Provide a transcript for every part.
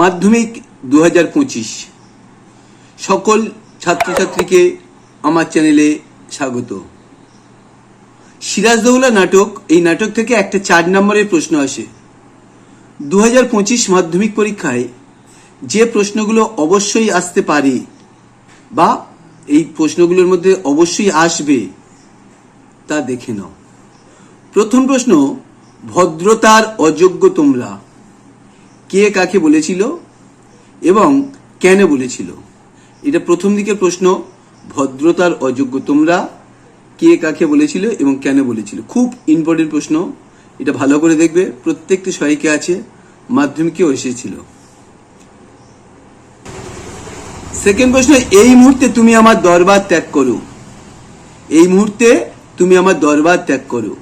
মাধ্যমিক দু হাজার পঁচিশ। সকল ছাত্রছাত্রীকে আমার চ্যানেলে স্বাগত। সিরাজদৌলা নাটক, এই নাটক থেকে একটা চার নম্বরের প্রশ্ন আসে। দু হাজার পঁচিশ মাধ্যমিক পরীক্ষায় যে প্রশ্নগুলো অবশ্যই আসতে পারে বা এই প্রশ্নগুলোর মধ্যে অবশ্যই আসবে, তা দেখে নাও। প্রথম প্রশ্ন, ভদ্রতার অযোগ্য তোমরা। কে কাকে বলেছিল এবং কেন বলেছিল? এটা প্রথম দিকের প্রশ্ন, ভদ্রতার অযোগ্য তোমরা কে কাকে বলেছিল এবং কেন বলেছিল? খুব ইম্পর্টেন্ট প্রশ্ন, এটা ভালো করে দেখবে, প্রত্যেকটি সহায়িকা আছে, মাধ্যমিকেও এসেছিল। সেকেন্ড প্রশ্ন, এই মুহূর্তে তুমি আমার দরবার ত্যাগ করো। এই মুহূর্তে তুমি আমার দরবার ত্যাগ করো।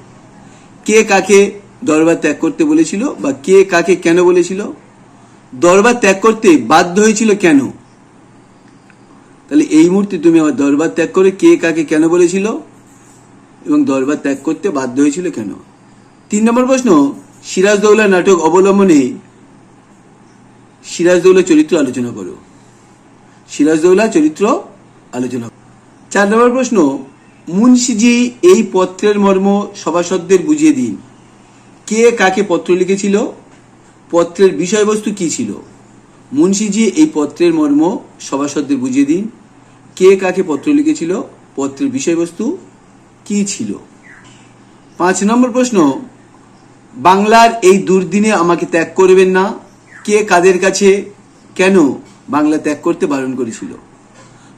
কে কাকে দরবার ত্যাগ করতে বলেছিল বা কে কাকে কেন বলেছিল? দরবার ত্যাগ করতে বাধ্য হয়েছিল কেন? তাহলে এই মুহূর্তে তুমি আমার দরবার ত্যাগ করে কে কাকে কেন বলেছিল? এবং দরবার ত্যাগ করতে বাধ্য হয়েছিল কেন? তিন নম্বর প্রশ্ন, সিরাজদৌলা নাটক অবলম্বনে সিরাজদৌলা চরিত্র আলোচনা করো। সিরাজদৌলা চরিত্র আলোচনা। চার নম্বর প্রশ্ন, মুন্সিজি এই পত্রের মর্ম সভাসদদের বুঝিয়ে দিন। কে কাকে পত্র লিখেছিল? পত্রের বিষয়বস্তু কি ছিল? মুন্সিজি এই পত্রের মর্ম সভাসদদের বুঝিয়ে দিন। কে কাকে পত্র লিখেছিল? পত্রের বিষয়বস্তু কি ছিল? পাঁচ নম্বর প্রশ্ন, বাংলার এই দুর্দিনে আমাকে ত্যাগ করবেন না। কে কাদের কাছে? কেন বাংলা ত্যাগ করতে বারণ করেছিল?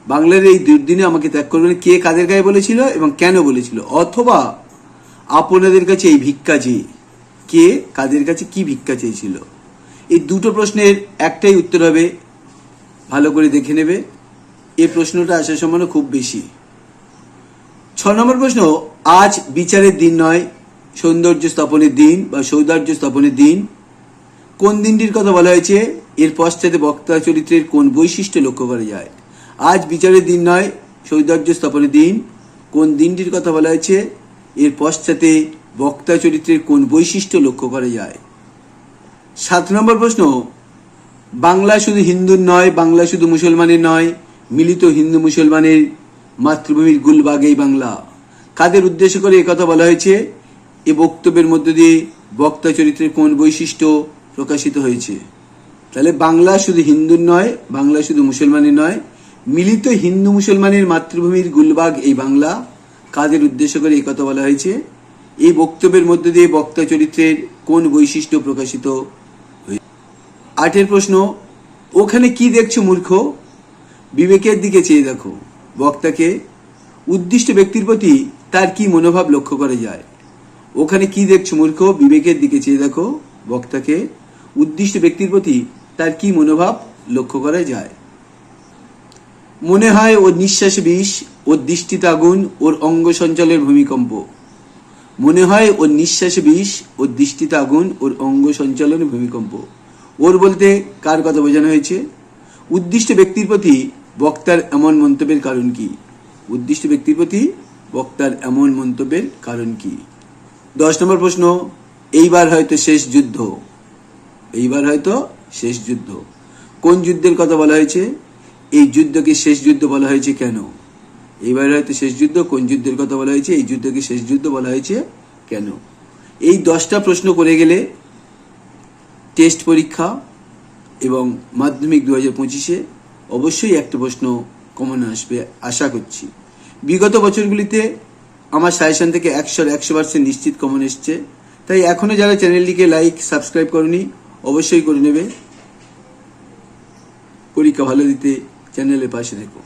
বাংলার এই দুর্দিনে আমাকে ত্যাগ করবেন কে কাদের গায়ে বলেছিল এবং কেন বলেছিল? অথবা আপনাদের কাছে এই ভিক্ষা চেয়ে কে কাদের কাছে কি ভিক্ষা চেয়েছিল? এই দুটো প্রশ্নের একটাই উত্তর হবে, ভালো করে দেখে নেবে। এই প্রশ্নটা আসার সম্ভাবনা খুব বেশি। ছ নম্বর প্রশ্ন, আজ বিচারের দিন নয়, সৌন্দর্য স্থাপনের দিন বা সৌন্দর্য স্থাপনের দিন। কোন দিনটির কথা বলা হয়েছে? এর পশ্চাতে বক্তা চরিত্রের কোন বৈশিষ্ট্য লক্ষ্য করা যায়? আজ বিচারের দিন নয় সৌন্দর্য স্থাপনের দিন। কোন দিনটির কথা বলা হয়েছে? এর পশ্চাতে বক্তা চরিত্রের কোন বৈশিষ্ট্য লক্ষ্য করা যায়? সাত নম্বর প্রশ্ন, বাংলা শুধু হিন্দুর নয়, বাংলা শুধু মুসলমানের নয়, মিলিত হিন্দু মুসলমানের মাতৃভূমির গুলবাগ এই বাংলা। কাদের উদ্দেশ্য করে কথা বলা হয়েছে? এ বক্তব্যের মধ্য দিয়ে বক্তা চরিত্রের কোন বৈশিষ্ট্য প্রকাশিত হয়েছে? তাহলে বাংলা শুধু হিন্দুর নয়, বাংলা শুধু মুসলমানের নয়, মিলিত হিন্দু মুসলমানের মাতৃভূমির গুলবাগ এই বাংলা। কাদের উদ্দেশ্য করে এই কথা বলা হয়েছে? এই বক্তব্যের মধ্যে দিয়ে বক্তা চরিত্রের কোন বৈশিষ্ট্য প্রকাশিত হয়েছে? আটের প্রশ্ন, ওখানে কি দেখছ মূর্খ? বিবেকের দিকে চেয়ে দেখো। বক্তাকে, উদ্দিষ্ট ব্যক্তির প্রতি তার কি মনোভাব লক্ষ্য করা যায়? ওখানে কি দেখছ মূর্খ? বিবেকের দিকে চেয়ে দেখো। বক্তাকে, উদ্দিষ্ট ব্যক্তির প্রতি তার কি মনোভাব লক্ষ্য করা যায়? মনে হয় ওর নিঃশ্বাসে বিষ, ওর দৃষ্টিতে আগুন, ওর অঙ্গ সঞ্চালের ভূমিকম্প। মনে হয় ওর নিঃশ্বাসে বিষ, ওর দৃষ্টিতে আগুন, ওর অঙ্গ সঞ্চালনের ভূমিকম্প। ওর বলতে কার কথা বোঝানো হয়েছে? উদ্দিষ্ট ব্যক্তির প্রতি বক্তার এমন মন্তব্যের কারণ কি? উদ্দিষ্ট ব্যক্তির প্রতি বক্তার এমন মন্তব্যের কারণ কি? দশ নম্বর প্রশ্ন, এইবার হয়তো শেষ যুদ্ধ। এইবার হয়তো শেষ যুদ্ধ। কোন যুদ্ধের কথা বলা হয়েছে? এই যুদ্ধকে শেষ যুদ্ধ বলা হয়েছে কেন? এইবার হয়তো শেষ যুদ্ধ, কোন যুদ্ধের কথা বলা হয়েছে, এই যুদ্ধকে শেষ যুদ্ধ বলা হয়েছে কেন? এই দশটা প্রশ্ন করে গেলে টেস্ট পরীক্ষা এবং মাধ্যমিক দু হাজার পঁচিশে অবশ্যই একটা প্রশ্ন কমন আসবে, আশা করছি। বিগত বছরগুলিতে আমার সাজেশন থেকে একশোর একশো পার্সেন্ট নিশ্চিত কমন এসছে। তাই এখনও যারা চ্যানেলটিকে লাইক, সাবস্ক্রাইব করনি, অবশ্যই করে নেবে। পরীক্ষা ভালো দিতে চ্যানেলের পাশে থেকো।